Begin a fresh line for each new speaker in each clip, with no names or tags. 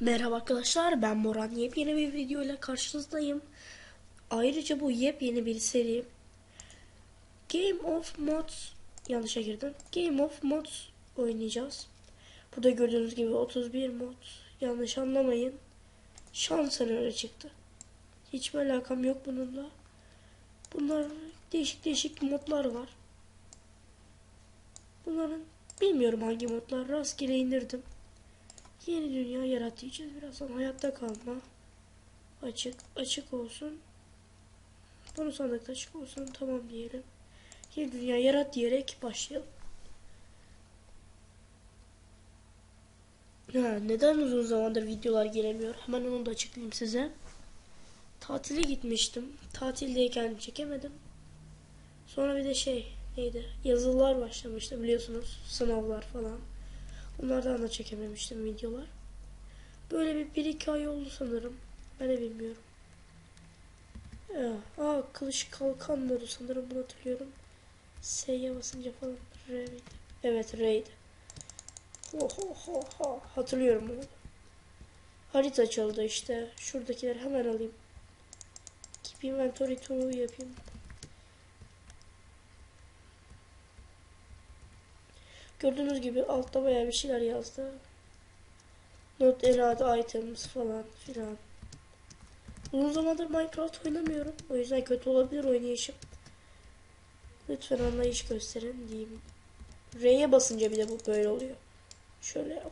Merhaba arkadaşlar ben Moran yepyeni bir video ile karşınızdayım. Ayrıca bu yepyeni bir seri Game of Mods yanlışa girdim. Game of Mods oynayacağız. Burada gördüğünüz gibi 31 mod yanlış anlamayın. Şansın öyle çıktı. Hiçbir alakam yok bununla. Bunlar değişik değişik modlar var. Bunların bilmiyorum hangi modlar rastgele indirdim. Yeni dünya yaratacağız birazdan hayatta kalma. Açık açık olsun. Bunu sandıkta açık olsun tamam diyelim. Yeni dünya yarat diyerek başlayalım. Ha, neden uzun zamandır videolar gelemiyor? Hemen onu da açıklayayım size. Tatile gitmiştim. Tatildeyken çekemedim. Sonra bir de şey neydi? Yazılılar başlamıştı biliyorsunuz. Sınavlar falan. Onlardan da çekememiştim videolar. Böyle bir, bir iki ay oldu sanırım. Ben de bilmiyorum. Ya, aa kılıç kalkanları sanırım bunu hatırlıyorum. S'ye basınca falan R miydi? Evet R'ydi. Oho, oho, hatırlıyorum bunu. Harita açıldı işte. Şuradakileri hemen alayım. Keep inventory tool'u yapayım. Gördüğünüz gibi altta bayağı bir şeyler yazdı. Not errad items falan filan. Uzun zamandır Minecraft oynamıyorum. O yüzden kötü olabilir oynayışım. Lütfen anlayış gösterin diyeyim. R'ye basınca bir de bu böyle oluyor. Şöyle.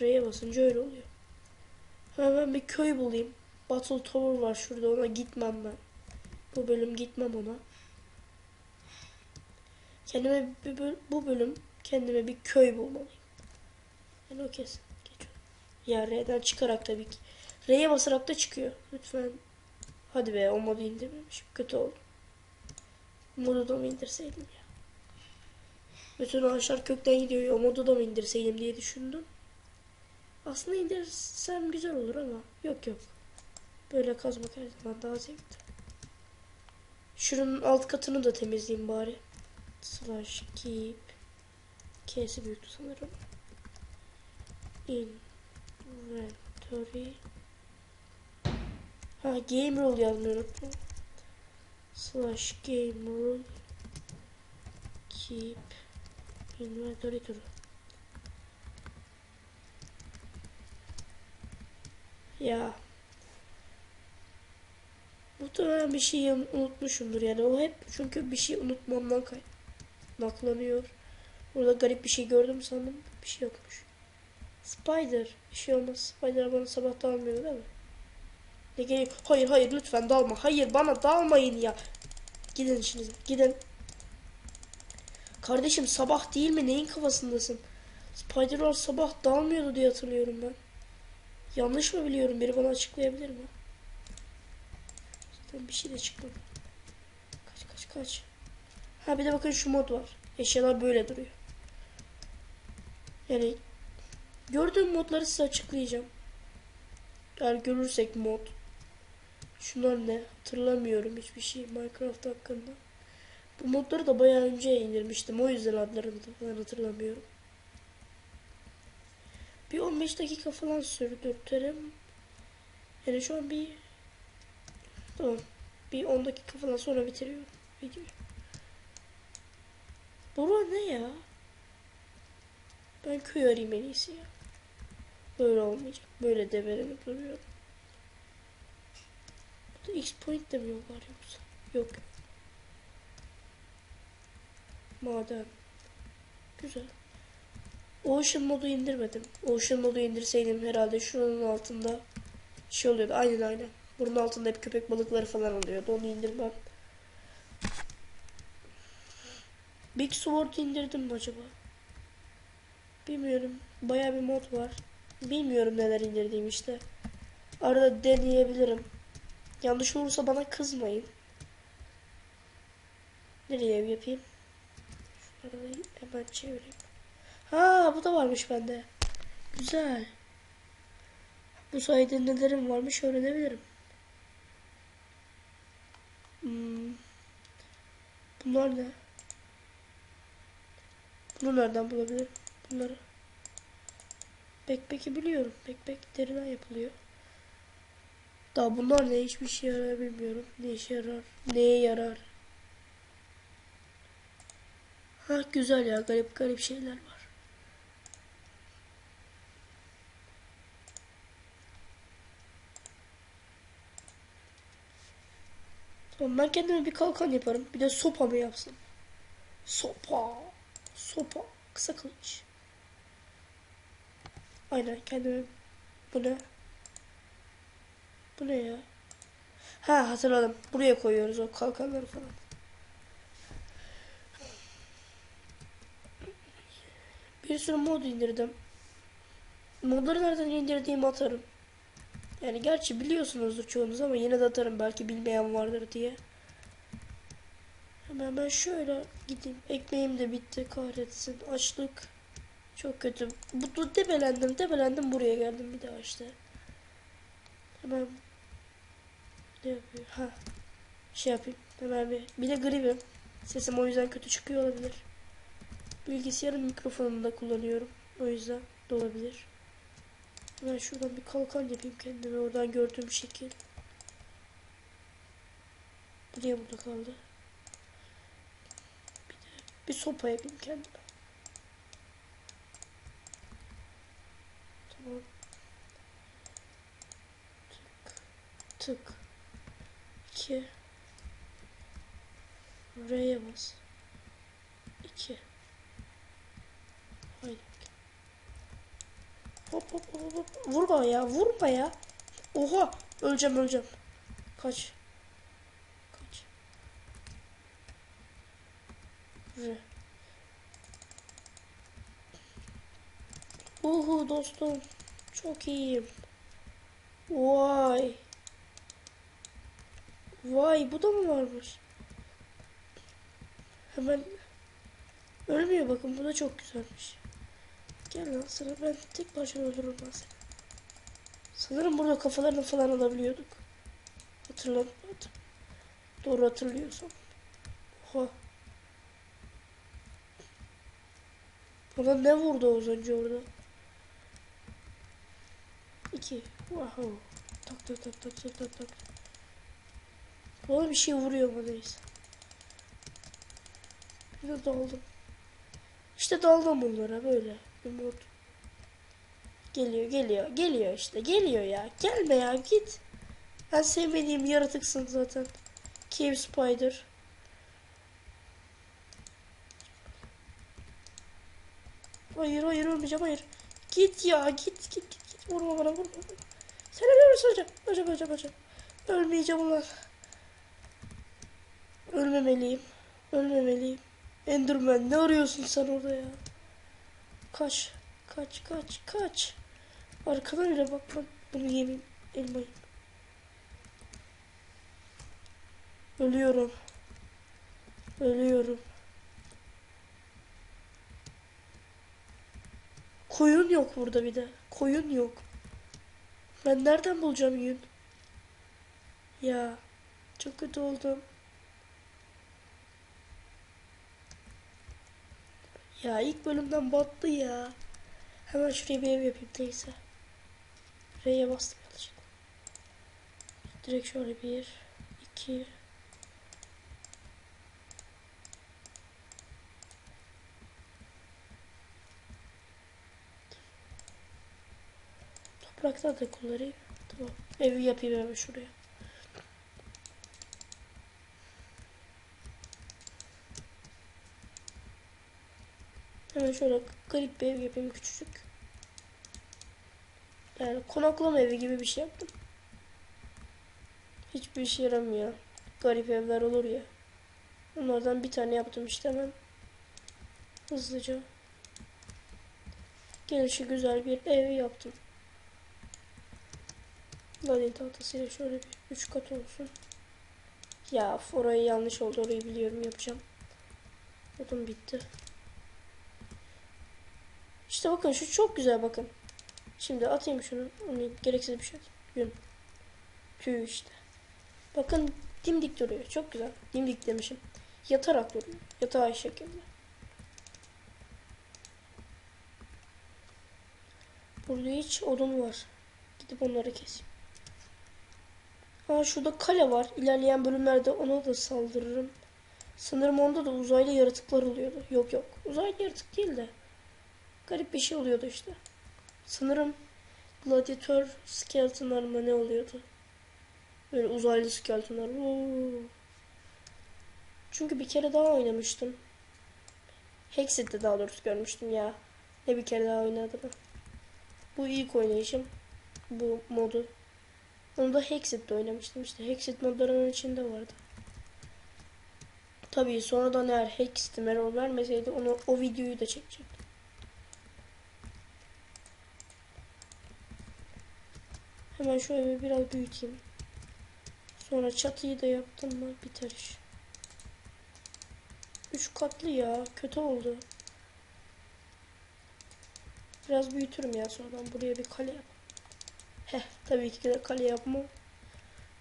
R'ye basınca öyle oluyor. Hemen bir köy bulayım. Battle Tower var şurada ona gitmem ben. Bu bölüm gitmem ona. Kendime bir böl- bu bölüm kendime bir köy bulmalıyım. Yani o kesin. Geçiyorum. Ya R'den çıkarak tabii ki. R'ye basarak da çıkıyor. Lütfen. Hadi be o modu indirmemişim. Kötü oldu. Modu da mı indirseydim ya. Bütün ağaçlar kökten gidiyor. O modu da mı indirseydim diye düşündüm. Aslında indirsem güzel olur ama yok yok. Böyle kazmak her zaman daha zevkli. Şunun alt katını da temizleyeyim bari. Slash keep K'si büyüktü sanırım. Inventory Ha game rule yazmayı unuttum. Slash game rule keep inventory turu. Ya Muhtemelen bir şey unutmuşumdur yani o hep çünkü bir şey unutmamdan kaynaklanıyor. Burada garip bir şey gördüm sandım bir şey yokmuş. Spider bir şey olmaz. Spider bana sabah dalmıyor değil mi? Ne gerek? Hayır hayır lütfen dalma. Hayır bana dalmayın ya. Gidin işinize gidin. Kardeşim sabah değil mi? Neyin kafasındasın? Spider sabah dalmıyordu diye hatırlıyorum ben. Yanlış mı biliyorum? Biri bana açıklayabilir mi? Zaten bir şey de çıkmadı. Kaç kaç kaç. Ha bir de bakın şu mod var. Eşyalar böyle duruyor. Yani gördüğüm modları size açıklayacağım. Yani görürsek mod. Şunlar ne? Hatırlamıyorum hiçbir şey Minecraft hakkında. Bu modları da bayağı önce indirmiştim. O yüzden adlarını hatırlamıyorum. Bir 15 dakika falan sürdürtelim. Yani şu an bir tamam. Bir 10 dakika falan sonra bitiriyorum videoyu. Bura ne ya? Ben köy arayayım en iyisi ya. Böyle olmayacak. Böyle debelenip duruyorum. Burada X point de mi yol var yoksa? Yok. Maden. Güzel. Ocean modu indirmedim. Ocean modu indirseydim herhalde şunun altında şey oluyordu. Aynen aynen. Bunun altında hep köpek balıkları falan oluyordu. Onu indirmem. Big Sword indirdim mi acaba? Bilmiyorum. Baya bir mod var. Bilmiyorum neler indirdiğim işte. Arada deneyebilirim. Yanlış olursa bana kızmayın. Nereye yapayım? Şunları hemen çevireyim. Ha bu da varmış bende. Güzel. Bu sayede nelerim varmış öğrenebilirim. Hmm. Bunlar ne? Bunu nereden bulabilirim? Bunları. Backpack'i biliyorum. Backpack deriden yapılıyor. Daha bunlar ne hiçbir şey yarar bilmiyorum. Ne işe yarar? Neye yarar? Ha güzel ya garip garip şeyler var. Tamam ben kendime bir kalkan yaparım. Bir de sopa mı yapsam? Sopa. Sopa. Kısa kılıç. Aynen kendime. Bu ne? Bu ne ya? Ha hatırladım. Buraya koyuyoruz o kalkanları falan. Bir sürü mod indirdim. Modları nereden indirdiğimi atarım. Yani gerçi biliyorsunuzdur çoğunuz ama yine de atarım belki bilmeyen vardır diye. Hemen ben şöyle gideyim. Ekmeğim de bitti kahretsin. Açlık. Çok kötü. Bu, bu debelendim debelendim buraya geldim bir daha işte. Hemen ne yapıyor? Ha. Şey yapayım. Hemen bir. Bir de gribim. Sesim o yüzden kötü çıkıyor olabilir. Bilgisayarın mikrofonunu da kullanıyorum. O yüzden de olabilir. Ben şuradan bir kalkan yapayım kendime oradan gördüğüm şekil. Niye burada kaldı? Bir de bir sopa yapayım kendime. Tamam. Tık. Tık. 2 R'ye bas. 2 Haydi. Hop hop hop hop. Vurma ya, vurma ya. Oha, öleceğim öleceğim. Kaç. Kaç. R. Uhu dostum. Çok iyiyim. Vay. Vay bu da mı varmış? Hemen ölmüyor bakın bu da çok güzelmiş. Gel lan sana ben tek başına öldürürüm ben seni. Sanırım burada kafalarını falan alabiliyorduk. Hatırladım. Hatır. Doğru hatırlıyorsam. Oha. Ona ne vurdu az önce orada? İki. Wow. Tak tak tak tak tak tak tak. Bana bir şey vuruyor bana neyse. Bir de daldım. İşte daldım bunlara böyle. Mod. Geliyor geliyor geliyor işte geliyor ya. Gelme ya git. Ben sevmediğim yaratıksın zaten. Cave Spider. Hayır hayır ölmeyeceğim hayır. Git ya git git git. git. Vurma bana vurma. Sen ölürsün hocam. Hocam hocam hocam. Ölmeyeceğim ulan. Ölmemeliyim. Ölmemeliyim. Enderman ne arıyorsun sen orada ya? Kaç. Kaç kaç kaç. Arkana bile bakma. Bunu yemeyeyim. Elmayı. Ölüyorum. Ölüyorum. Koyun yok burada bir de. Koyun yok. Ben nereden bulacağım yün? Ya. Çok kötü oldum. Ya ilk bölümden battı ya. Hemen şuraya bir ev yapayım neyse. R'ye bastım yanlışlıkla. Direkt şöyle bir, iki. Topraktan da kullanayım. Tamam. Evi yapayım hemen şuraya. Hemen şöyle garip bir ev yapayım küçücük. Yani konaklama evi gibi bir şey yaptım. Hiçbir işe yaramıyor. Garip evler olur ya. Onlardan bir tane yaptım işte hemen. Hızlıca. Gelişi güzel bir ev yaptım. Ladin tahtasıyla şöyle bir üç kat olsun. Ya orayı yanlış oldu orayı biliyorum yapacağım. Odun bitti. İşte bakın şu çok güzel bakın. Şimdi atayım şunu. Gereksiz bir şey. Yün. Tüy işte. Bakın dimdik duruyor. Çok güzel. Dimdik demişim. Yatarak duruyor. Yatağı şekilde. Burada hiç odun var. Gidip onları keseyim. Aa şurada kale var. İlerleyen bölümlerde ona da saldırırım. Sanırım onda da uzaylı yaratıklar oluyordu. Yok yok. Uzaylı yaratık değil de. Garip bir şey oluyordu işte. Sanırım gladyatör skeletonlar mı ne oluyordu? Böyle uzaylı skeletonlar. Oo. Çünkü bir kere daha oynamıştım. Hexit'te daha doğrusu görmüştüm ya. Ne bir kere daha oynadım. Bu ilk oynayışım. Bu modu. Onu da Hexit'te oynamıştım işte. Hexit modlarının içinde vardı. Tabii sonradan eğer Hexit'e merhaba vermeseydi onu o videoyu da çekecektim. Hemen şu evi biraz büyüteyim. Sonra çatıyı da yaptım mı biter iş. Üç katlı ya. Kötü oldu. Biraz büyütürüm ya sonradan. Buraya bir kale yap. Heh tabii ki de kale yapmam.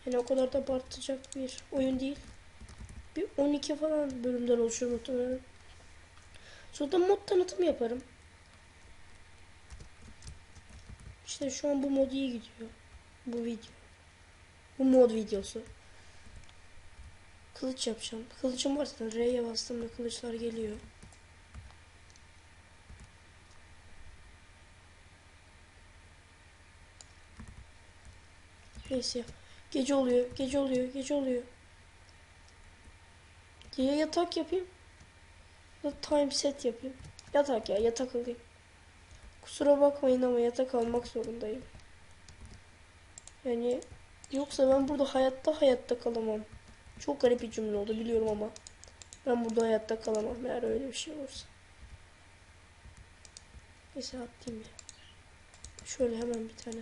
Yani o kadar da abartacak bir oyun değil. Bir 12 falan bölümden oluşuyor muhtemelen. Sonra da mod tanıtımı yaparım. İşte şu an bu mod iyi gidiyor. Bu video. Bu mod videosu. Kılıç yapacağım. Kılıcım var zaten. R'ye bastığımda kılıçlar geliyor. Neyse. Gece oluyor. Gece oluyor. Gece oluyor. Ya yatak yapayım. Ya time set yapayım. Yatak ya. Yatak alayım. Kusura bakmayın ama yatak almak zorundayım. Yani yoksa ben burada hayatta hayatta kalamam. Çok garip bir cümle oldu biliyorum ama. Ben burada hayatta kalamam eğer öyle bir şey olursa. Neyse atayım ya. Şöyle hemen bir tane.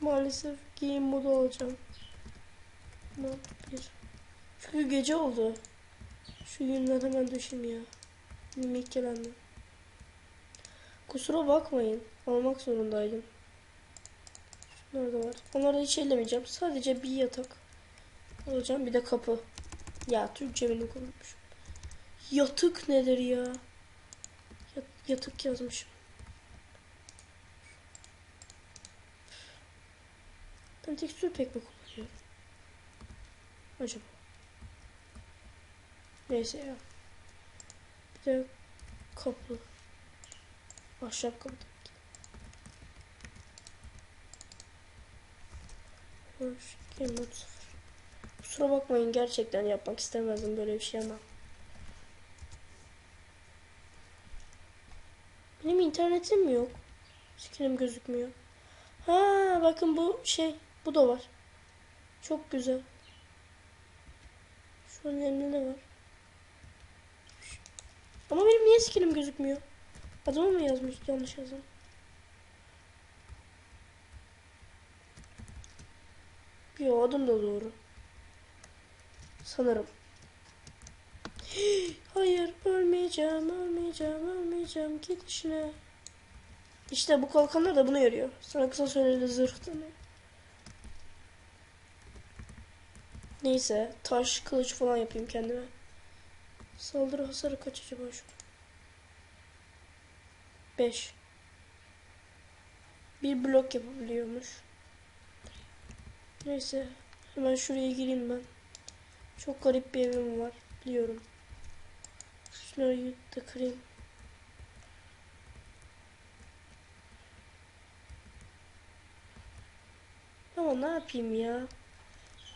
Maalesef giyim modu alacağım. Mod bir. Çünkü gece oldu. Şu yünden hemen düşeyim ya. Mimik gelendim. Kusura bakmayın. Almak zorundaydım. Şunlar da var. Onları hiç ellemeyeceğim. Sadece bir yatak alacağım. Bir de kapı. Ya Türkçe beni konuşmuş. Yatık nedir ya? Yat, yatık yazmışım. Ben tekstür pek mi kullanıyorum? Acaba? Neyse ya. Bir de kapı. Ahşap kapı. Hoş. 0. Kusura bakmayın gerçekten yapmak istemezdim böyle bir şey ama. Benim internetim mi yok? Skinim gözükmüyor. Ha bakın bu şey bu da var. Çok güzel. Şu elimde ne var? Ama benim niye skinim gözükmüyor? Adımı mı yazmış? Yanlış yazdım. Yo adım da doğru. Sanırım. Hayır ölmeyeceğim ölmeyeceğim ölmeyeceğim git işine. İşte bu kalkanlar da buna yarıyor. Sana kısa süreli zırh. Neyse taş kılıç falan yapayım kendime. Saldırı hasarı kaç acaba şu? 5. Bir blok yapabiliyormuş. Neyse hemen şuraya gireyim ben. Çok garip bir evim var biliyorum. Şunları da kırayım. Ama ne yapayım ya?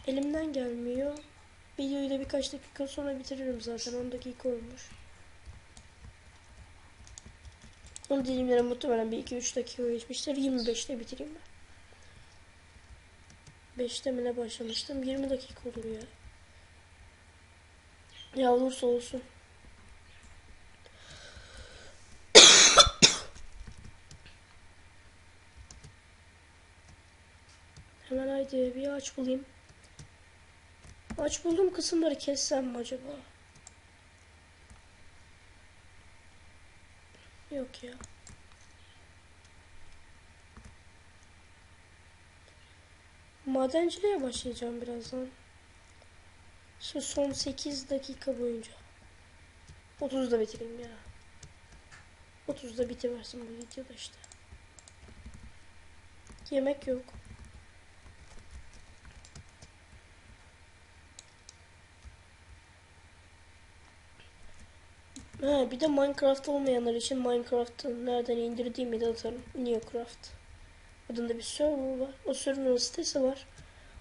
Elimden gelmiyor. Videoyu da birkaç dakika sonra bitiririm zaten. 10 dakika olmuş. Onu dilimlere muhtemelen bir 2-3 dakika geçmiştir. 25'te bitireyim ben. 5'te mi ne başlamıştım? 20 dakika olur ya. Ya olursa olsun. Hemen haydi bir aç bulayım. Aç bulduğum kısımları kessem mi acaba? Yok ya. Madenciliğe başlayacağım birazdan. Şu son 8 dakika boyunca. 30'da bitireyim ya. 30'da bitiversin bu videoda işte. Yemek yok. Ha, bir de Minecraft olmayanlar için Minecraft'ı nereden indirdiğimi de atarım. Neocraft. Adında bir server var. O server'ın sitesi var.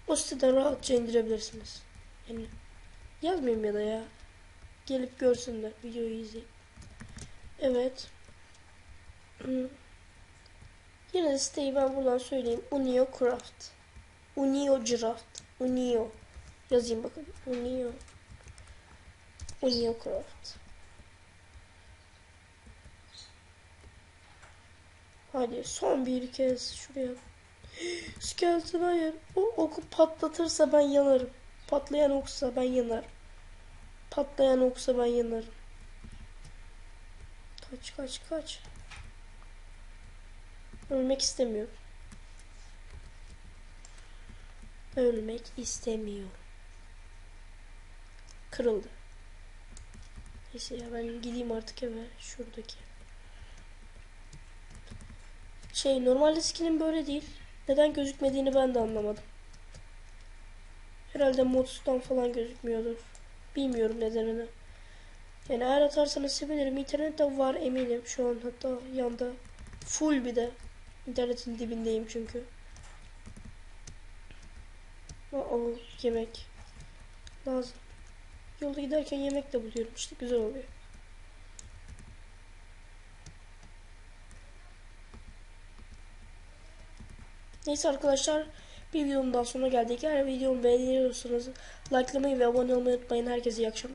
O siteden rahatça indirebilirsiniz. Yani yazmayayım ya da ya. Gelip görsünler videoyu izleyip. Evet. Hı. Yine de siteyi ben buradan söyleyeyim. Unio Craft. Unio. Yazayım bakın. Unio. Unio Hadi son bir kez şuraya. Skeleton hayır. O oku patlatırsa ben yanarım. Patlayan oksa ben yanarım. Patlayan oksa ben yanarım. Kaç kaç kaç. Ölmek istemiyorum. Ölmek istemiyorum. Kırıldı. Neyse ya ben gideyim artık eve. Şuradaki. Şey normalde skinin böyle değil. Neden gözükmediğini ben de anlamadım. Herhalde mods'tan falan gözükmüyordur. Bilmiyorum nedenini. Yani eğer atarsanız sevinirim. İnternette var eminim şu an hatta yanda. Full bir de. İnternetin dibindeyim çünkü. o yemek. Lazım. Yolda giderken yemek de buluyorum işte güzel oluyor. Neyse arkadaşlar bir videonun daha sonuna geldik. Eğer videomu beğeniyorsanız likelamayı ve abone olmayı unutmayın. Herkese iyi akşamlar.